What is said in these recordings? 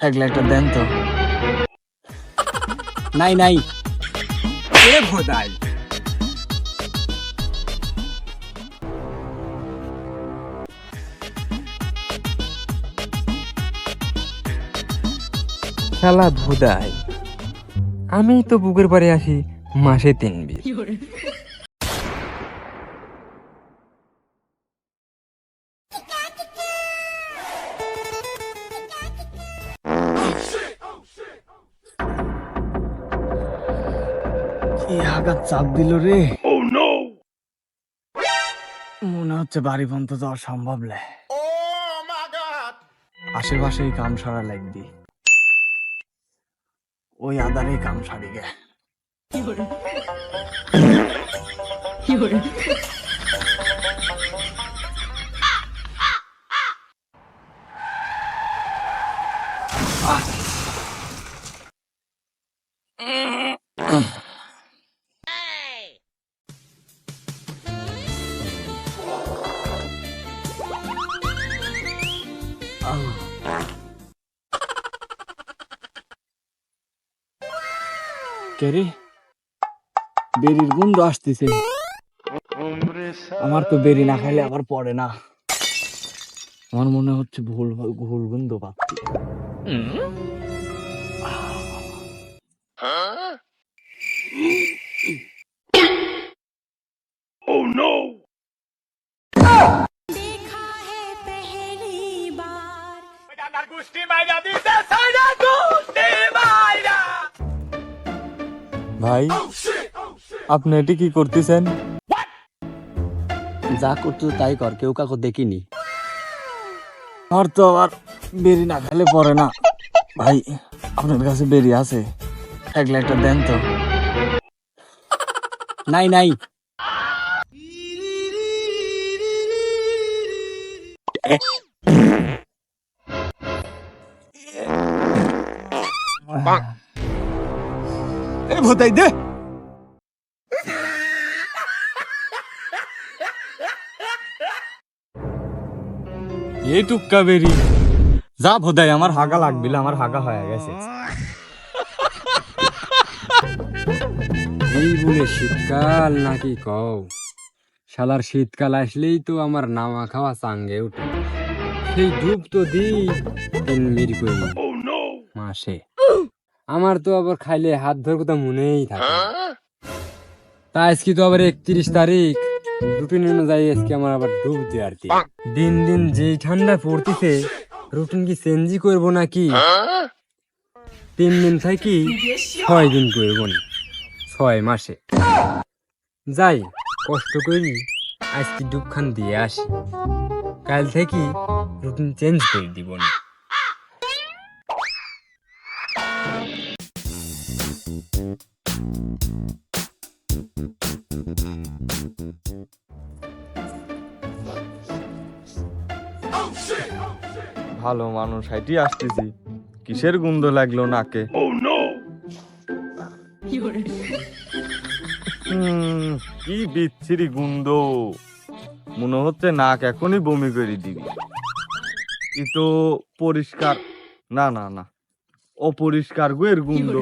থাকলে একটা দেন তো। নাই নাই। এ ভোদাই। শালা ভোদাই আমি তো বুকের পারে আসি মাসে তিন বিল। কি আঘাত চাপ দিল রে। মনে হচ্ছে বাড়ি পর্যন্ত যাওয়া সম্ভব লে। আশেপাশেই কাম সারা লাগবি ওই আদারেই কাম সারি গে কেরে বেরির গন্ধ আসতেছে। আমার তো বেরি না খাইলে আবার পড়ে না। আমার মনে হচ্ছে ভুল ভুল গন্ধ পাচ্ছি। ভাই আপনি এটি কি করতেছেন? যা করতো তাই কর কেউ কাকু দেখিনি। আর তো আবার বেরি না খেলে পরে না। ভাই আপনার কাছে বেরি আছে? এক একটা দেন তো। নাই নাই। এ ভোদাই দে। এই টুক্কা বেরি। যা ভোদাই আমার হাগা লাগবিল আমার হাগা হয়ে গেছে। এই বলে শীতকাল নাকি কও? শালার শীতকাল আসলেই তো আমার নামা খাওয়া চাঙ্গে উঠে। সেই ডুব তো দিই তিন মির মাসে। আমার তো আবার খাইলে হাত ধর কথা মনেই থাকে তা আজকে তো আবার একত্রিশ তারিখ। রুটিন অনুযায়ী আজকে আমার আবার ডুব দিয়ে আর কি দিন দিন যেই ঠান্ডা পড়তেছে রুটিন কি চেঞ্জই করব নাকি? তিন দিন থাকি ছয় দিন করব না। ছয় মাসে। যাই কষ্ট করি আজকে ডুবখান দিয়ে আসি। কাল থেকে রুটিন চেঞ্জ করে দিব না। ভালো মানুষ হাইটি আসতেছি। কিসের গন্ধ লাগল নাকে? কি বিচ্ছিরি গন্ধ। মনে হচ্ছে নাক এখনই বমি করে দিবি। ই তো পরিষ্কার। না না না। অপরিষ্কার গুয়ের গন্ধ।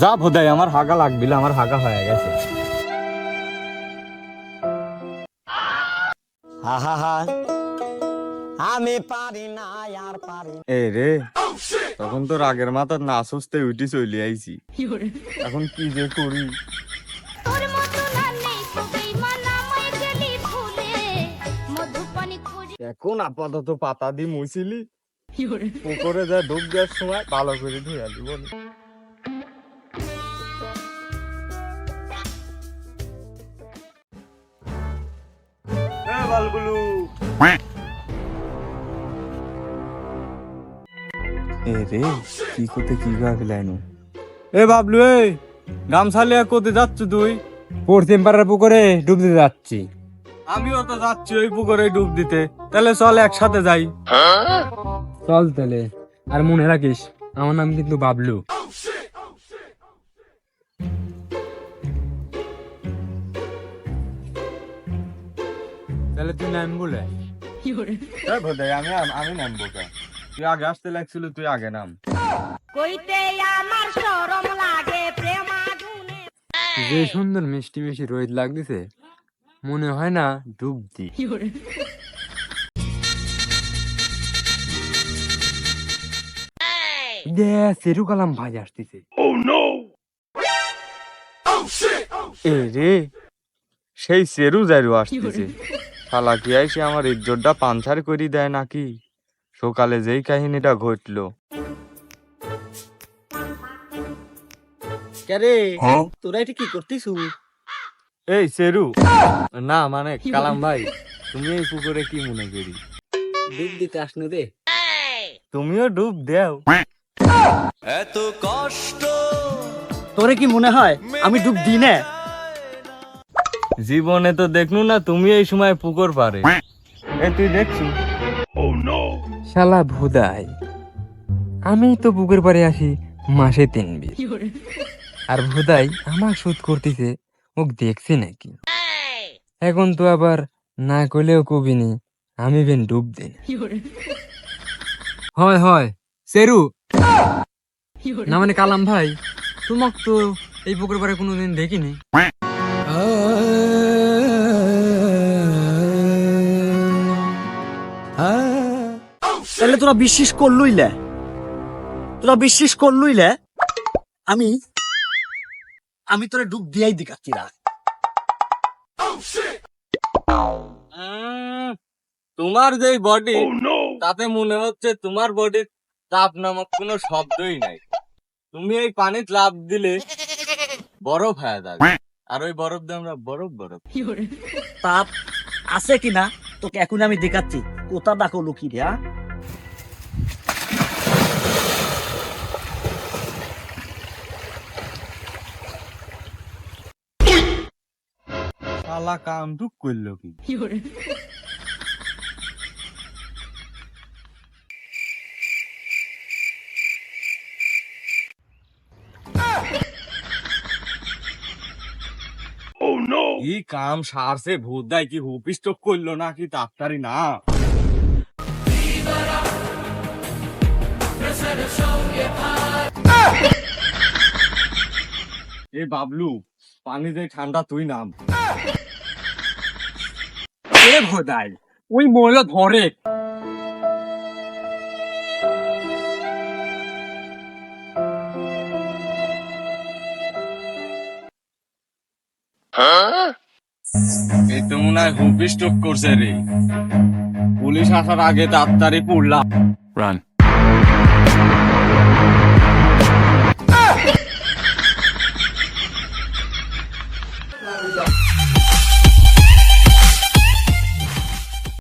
যা ভোদাই আমার হাগা লাগবিল আমার হাগা হয়ে গেছে। আমি পারি না আর পারি এ রে তখন তো রাগের মাথার না সুস্থে উঠি চলে আইছি। এখন কি যে করি? এখন আপাতত পাতা দি মুছিলি। পুকুরে যা ডুব দেওয়ার সময় ভালো করে ধুয়ে দিব বালগুলু। এ রে কি করতে কি ভাবিলাইনু এ বাবলু এ গামছা লিয়া কোথায় যাচ্ছ তুই? পশ্চিম পাড়ার পুকুরে ডুব দিতে যাচ্ছি। আমিও তো যাচ্ছি ওই পুকুরে ডুব দিতে। তাহলে চল একসাথে যাই। চল তাহলে আর মনে রাখিস আমার নাম কিন্তু বাবলু। তাহলে তুই নাম বলে আমি আমি নামবো তুই আগে আসতে লাগছিল তুই আগে নাম। কইতে আমার শরম লাগে প্রেমাগুনে যে সুন্দর মিষ্টি মিষ্টি রোহিত লাগতেছে মনে হয় না ডুব দি। দে সেরু কালাম ভাই আসতেছে। এ রে সেই সেরু জারু আসতেছে। শালা কি আইসে আমার ইজ্জতটা পাঞ্চার করি দেয় নাকি? সকালে যেই কাহিনীটা ঘটলো। কেরে তোরা এটা কি করতিস এই সেরু। না মানে কালাম ভাই তুমি এই পুকুরে কি মনে করি? ডুব দিতে আসনু দে। তুমিও ডুব দেও। তোরে কি মনে হয়? আমি ডুব দিই না? জীবনে তো দেখনু না তুমি এই সময় পুকুর পারে। এ তুই দেখছু। শালা ভুদাই আমি তো বুকের পারে আসি মাসে তিন আর ভুদাই আমার সুদ করতেছে ওক দেখছি নাকি। এখন তো আবার না করলেও কবিনি আমি বেন ডুব দিন। হয় হয় সেরু। না মানে কালাম ভাই তোমাক তো এই পুকুর পাড়ে কোনোদিন দেখিনি। তোরা বিশ্বাস করলই লে। তোরা বিশ্বাস করলই লে আমি আমি তোরে ডুব দিয়াই দিকাচ্ছি না তোমার যেই বডি তাতে মনে হচ্ছে তোমার বডির তাপ নামক কোনো শব্দই নাই। তুমি এই পানিত লাভ দিলে বরফ হয়ে যাবে। আর ওই বরফ দিয়ে আমরা বরফ বরফ। তাপ আছে কিনা তোকে এখন আমি দেখাচ্ছি। কোথা ডাকো লুকি রে শালা কামটুক করল কি? ই কাম সারছে? ভূত দেয় কি করল নাকি ডাক্তারি না? এ বাবলু পানি যে ঠান্ডা তুই নাম। এ ভোদাই ওই ধরে। এই তো মনে হয় হুপিস্টক করছে রে। পুলিশ আসার আগে তাড়াতাড়ি পড়লাম Run.